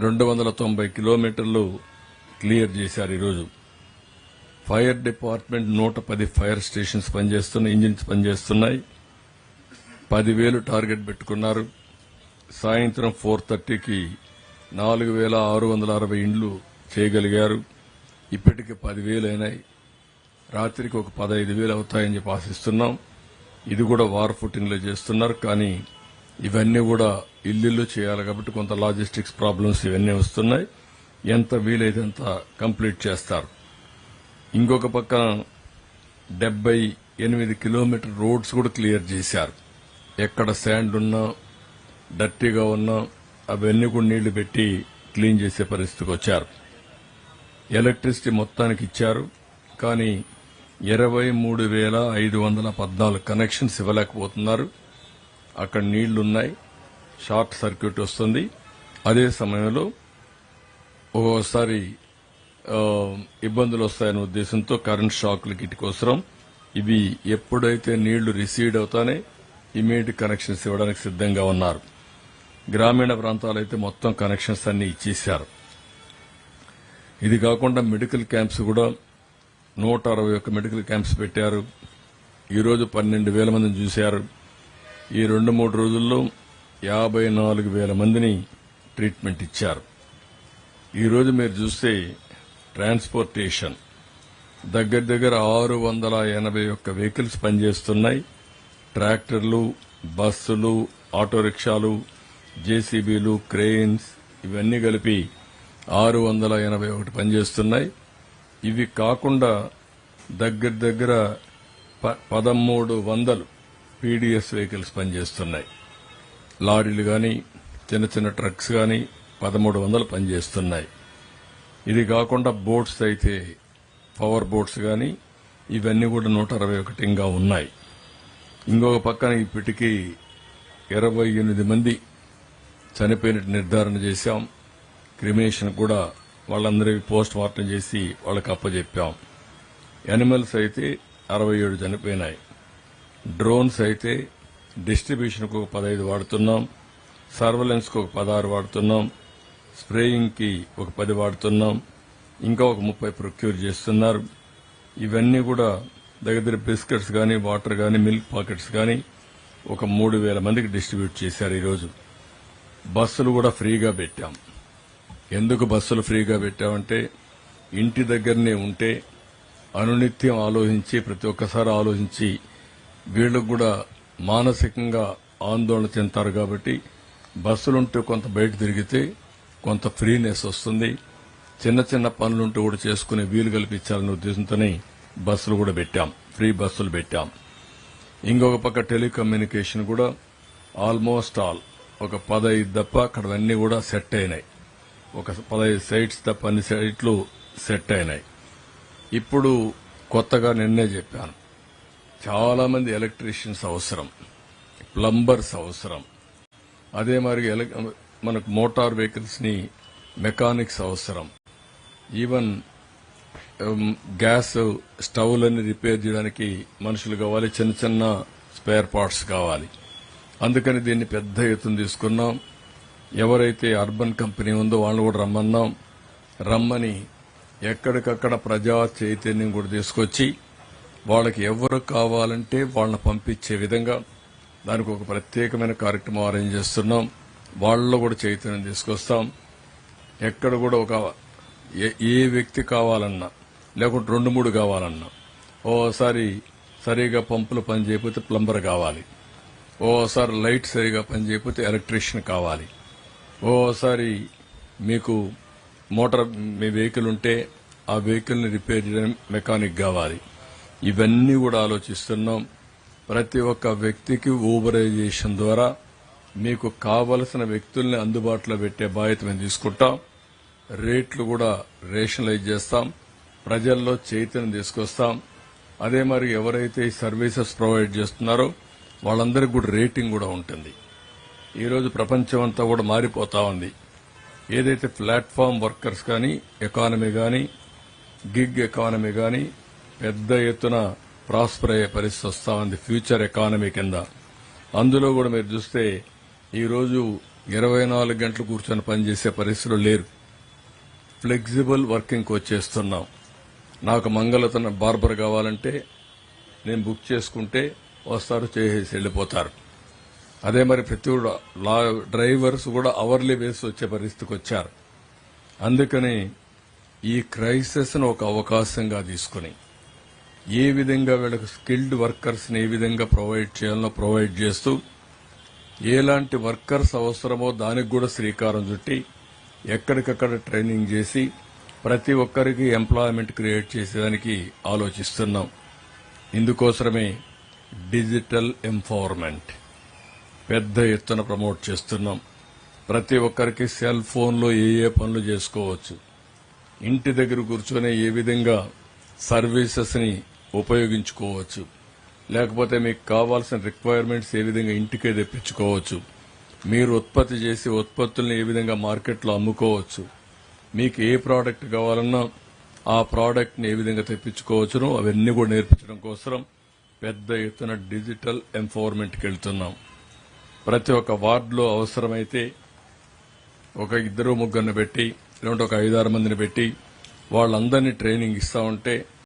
రెండు వందల తొంభై కిలోమీటర్లు క్లియర్ చేశారు ఈరోజు. ఫైర్ డిపార్ట్మెంట్ నూట పది ఫైర్ స్టేషన్స్ పనిచేస్తున్నాయి ఇంజిన్స్ పనిచేస్తున్నాయి. పదివేలు టార్గెట్ పెట్టుకున్నారు. సాయంత్రం ఫోర్ థర్టీకి నాలుగు వేల ఆరు వందల అరవై ఇండ్లు చేయగలిగారు. ఇప్పటికి పదివేలు అయినాయి రాత్రికి ఒక పదహైదు వేలు అవుతాయని చెప్పి ఆశిస్తున్నాం. ఇది కూడా వార్ ఫుటింగ్లో చేస్తున్నారు. కానీ ఇవన్నీ కూడా ఇల్లు చేయాలి కాబట్టి కొంత లాజిస్టిక్స్ ప్రాబ్లమ్స్ ఇవన్నీ వస్తున్నాయి. ఎంత వీలైతే అంత కంప్లీట్ చేస్తారు. ఇంకొక పక్కన డెబ్బై ఎనిమిది కిలోమీటర్ రోడ్స్ కూడా క్లియర్ చేశారు. ఎక్కడ శాండ్ ఉన్నా డర్టీగా ఉన్నా అవన్నీ కూడా నీళ్ళు పెట్టి క్లీన్ చేసే పరిస్థితికి వచ్చారు. ఎలక్ట్రిసిటీ మొత్తానికి ఇచ్చారు. కానీ ఇరవై మూడు వేల ఐదు వందల పద్నాలుగు కనెక్షన్స్ ఇవ్వలేకపోతున్నారు. అక్కడ నీళ్ళున్నాయి. షార్ట్ సర్క్యూట్ వస్తుంది. అదే సమయంలో ఒక్కోసారి ఇబ్బందులు వస్తాయనే ఉద్దేశంతో కరెంట్ షాక్లు గిటికోసరం. ఇవి ఎప్పుడైతే నీళ్ళు రిసీడ్ అవుతానే ఇమీడియట్ కనెక్షన్స్ ఇవ్వడానికి సిద్ధంగా ఉన్నారు. గ్రామీణ ప్రాంతాలు అయితే మొత్తం కనెక్షన్స్ అన్ని ఇచ్చేశారు. ఇది కాకుండా మెడికల్ క్యాంప్స్ కూడా నూట అరవై ఒక్క మెడికల్ క్యాంప్స్ పెట్టారు. ఈరోజు పన్నెండు వేల మందిని చూశారు. ఈ రెండు మూడు రోజుల్లో యాభై నాలుగు వేల మందిని ట్రీట్మెంట్ ఇచ్చారు. ఈరోజు మీరు చూస్తే ట్రాన్స్పోర్టేషన్. దగ్గర దగ్గర ఆరు వందల ఎనభై ఒక్క వెహికల్స్ పనిచేస్తున్నాయి. ట్రాక్టర్లు బస్సులు ఆటో రిక్షాలు జేసీబీలు క్రెయిన్స్ ఇవన్నీ కలిపి ఆరు వందల ఎనభై ఒకటి పనిచేస్తున్నాయి. ఇవి కాకుండా దగ్గర దగ్గర ప- పదమూడు వందలు పీడీఎస్ వెహికల్స్ పనిచేస్తున్నాయి. లారీలు కానీ చిన్న చిన్న ట్రక్స్ కానీ పదమూడు వందలు పనిచేస్తున్నాయి. ఇది కాకుండా బోట్స్ అయితే పవర్ బోట్స్ కానీ ఇవన్నీ కూడా నూట అరవై ఒకటి ఇంకా ఉన్నాయి. ఇంకొక పక్కన ఇప్పటికీ ఇరవై ఎనిమిది మంది చనిపోయినట్టు నిర్ధారణ చేశాం. క్రిమేషన్ కూడా వాళ్ళందరివి పోస్ట్ మార్టం చేసి వాళ్ళకి అప్పచెప్పాం యానిమల్స్ అయితే అరవై ఏడు చనిపోయినాయి. డ్రోన్స్ అయితే డిస్ట్రిబ్యూషన్కు ఒక పదహైదు వాడుతున్నాం సర్వలెన్స్కు ఒక పదహారు వాడుతున్నాం స్ప్రేయింగ్కి ఒక పది వాడుతున్నాం ఇంకా ఒక ముప్పై ప్రొక్యూర్ చేస్తున్నారు. ఇవన్నీ కూడా దగ్గర దగ్గర బిస్కెట్స్ కానీ వాటర్ కానీ మిల్క్ పాకెట్స్ కానీ ఒక మూడు వేల మందికి డిస్ట్రిబ్యూట్ చేశారు ఈరోజు. బస్సులు కూడా ఫ్రీగా పెట్టాం. ఎందుకు బస్సులు ఫ్రీగా పెట్టామంటే ఇంటి దగ్గరనే ఉంటే అనునిత్యం ఆలోచించి ప్రతి ఒక్కసారి ఆలోచించి వీళ్ళకు కూడా మానసికంగా ఆందోళన చెందుతారు కాబట్టి బస్సులుంటే కొంత బయట తిరిగితే కొంత ఫ్రీనెస్ వస్తుంది. చిన్న చిన్న పనులుంటూ కూడా చేసుకునే వీలు కల్పించాలనే ఉద్దేశంతోనే బస్సులు కూడా పెట్టాం. ఫ్రీ బస్సులు పెట్టాం. ఇంకొక పక్క టెలికమ్యూనికేషన్ కూడా ఆల్మోస్ట్ ఆల్ ఒక పదహైదు తప్ప అక్కడవన్నీ కూడా సెట్ అయినాయి. ఒక పదహైదు సైట్స్ తప్ప అన్ని సైట్లు సెట్ అయినాయి. ఇప్పుడు కొత్తగా నిన్నే చెప్పాను. చాలా మంది ఎలక్ట్రీషియన్స్ అవసరం ప్లంబర్స్ అవసరం. అదే మరి ఎలక్- మనకు మోటార్ వెహికల్స్ని మెకానిక్స్ అవసరం. ఈవెన్ um, గ్యాస్ స్టవ్లన్నీ రిపేర్ చేయడానికి మనుషులు కావాలి చిన్న చిన్న స్పేర్ పార్ట్స్ కావాలి. అందుకని దీన్ని పెద్ద ఎత్తున తీసుకున్నాం. ఎవరైతే అర్బన్ కంపెనీ ఉందో వాళ్ళని కూడా రమ్మన్నాం. రమ్మని ఎక్కడికక్కడ ప్రజా చైతన్యం కూడా తీసుకొచ్చి వాళ్ళకి ఎవరు కావాలంటే వాళ్ళని పంపించే విధంగా దానికి ఒక ప్రత్యేకమైన కార్యక్రమం అరేంజ్ చేస్తున్నాం. వాళ్ళలో కూడా చైతన్యం తీసుకొస్తాం. ఎక్కడ కూడా ఒక ఏ- వ్యక్తి కావాలన్నా లేకుంటే రెండు మూడు కావాలన్నా ఓసారి సరిగా పంపులు పని చేయకపోతే ప్లంబర్ కావాలి. ఓసారి లైట్ సరిగా పని చేయకపోతే ఎలక్ట్రీషియన్ కావాలి. ఓసారి మీకు మోటార్ మీ వెహికల్ ఉంటే ఆ వెహికల్ని రిపేర్ చేయడం మెకానిక్ కావాలి. ఇవన్నీ కూడా ఆలోచిస్తున్నాం. ప్రతి ఒక్క వ్యక్తికి ఊబరైజేషన్ ద్వారా మీకు కావలసిన వ్యక్తుల్ని అందుబాటులో పెట్టే బాధ్యత మేము తీసుకుంటాం. రేట్లు కూడా రేషనలైజ్ చేస్తాం. ప్రజల్లో చైతన్యం తీసుకొస్తాం. అదే మరి ఎవరైతే ఈ సర్వీసెస్ ప్రొవైడ్ చేస్తున్నారో వాళ్ళందరికీ కూడా రేటింగ్ కూడా ఉంటుంది. ఈరోజు ప్రపంచం అంతా కూడా మారిపోతా ఉంది. ఏదైతే ప్లాట్ఫామ్ వర్కర్స్ కానీ ఎకానమీ కానీ గిగ్ ఎకానమీ కానీ పెద్ద ఎత్తున ప్రాస్పర్ అయ్యే పరిస్థితి వస్తా ఉంది ఫ్యూచర్ ఎకానమీ కింద. అందులో కూడా మీరు చూస్తే ఈరోజు ఇరవై నాలుగు గంటలు కూర్చొని పనిచేసే పరిస్థితులు లేరు. ఫ్లెక్సిబుల్ వర్కింగ్ వచ్చేస్తున్నాం నాకు మంగళతన బార్బర్ కావాలంటే నేను బుక్ చేసుకుంటే వస్తారు చేసేసి వెళ్ళిపోతారు. అదే మరి ప్రతి లా డ్రైవర్స్ కూడా అవర్లీ బేస్ వచ్చే పరిస్థితికి వచ్చారు. అందుకని ఈ క్రైసిస్ను ఒక అవకాశంగా తీసుకుని ఏ విధంగా వీళ్ళకి స్కిల్డ్ వర్కర్స్ని ఏ విధంగా ప్రొవైడ్ చేయాలో ప్రొవైడ్ చేస్తూ ఎలాంటి వర్కర్స్ అవసరమో దానికి కూడా శ్రీకారం చుట్టి ఎక్కడికక్కడ ట్రైనింగ్ చేసి ప్రతి ఒక్కరికి ఎంప్లాయ్మెంట్ క్రియేట్ చేసేదానికి ఆలోచిస్తున్నాం. ఇందుకోసమే డిజిటల్ ఎంపవర్మెంట్ పెద్ద ఎత్తున ప్రమోట్ చేస్తున్నాం. ప్రతి ఒక్కరికి సెల్ ఫోన్లో ఏ ఏ పనులు చేసుకోవచ్చు. ఇంటి దగ్గర కూర్చొని ఏ విధంగా సర్వీసెస్ని ఉపయోగించుకోవచ్చు. లేకపోతే మీకు కావాల్సిన రిక్వైర్మెంట్స్ ఏ విధంగా ఇంటికే తెప్పించుకోవచ్చు. మీరు ఉత్పత్తి చేసే ఉత్పత్తుల్ని ఏ విధంగా మార్కెట్లో అమ్ముకోవచ్చు. మీకు ఏ ప్రోడక్ట్ కావాలన్నా ఆ ప్రోడక్ట్ని ఏ విధంగా తెప్పించుకోవచ్చునో అవన్నీ కూడా నేర్పించడం కోసం పెద్ద ఎత్తున డిజిటల్ ఎంపవర్మెంట్కి వెళ్తున్నాం ప్రతి ఒక్క వార్డులో అవసరమైతే ఒక ఇద్దరు ముగ్గురిని పెట్టి లేదంటే ఒక ఐదారు మందిని పెట్టి వాళ్ళందరినీ ట్రైనింగ్ ఇస్తా ఉంటే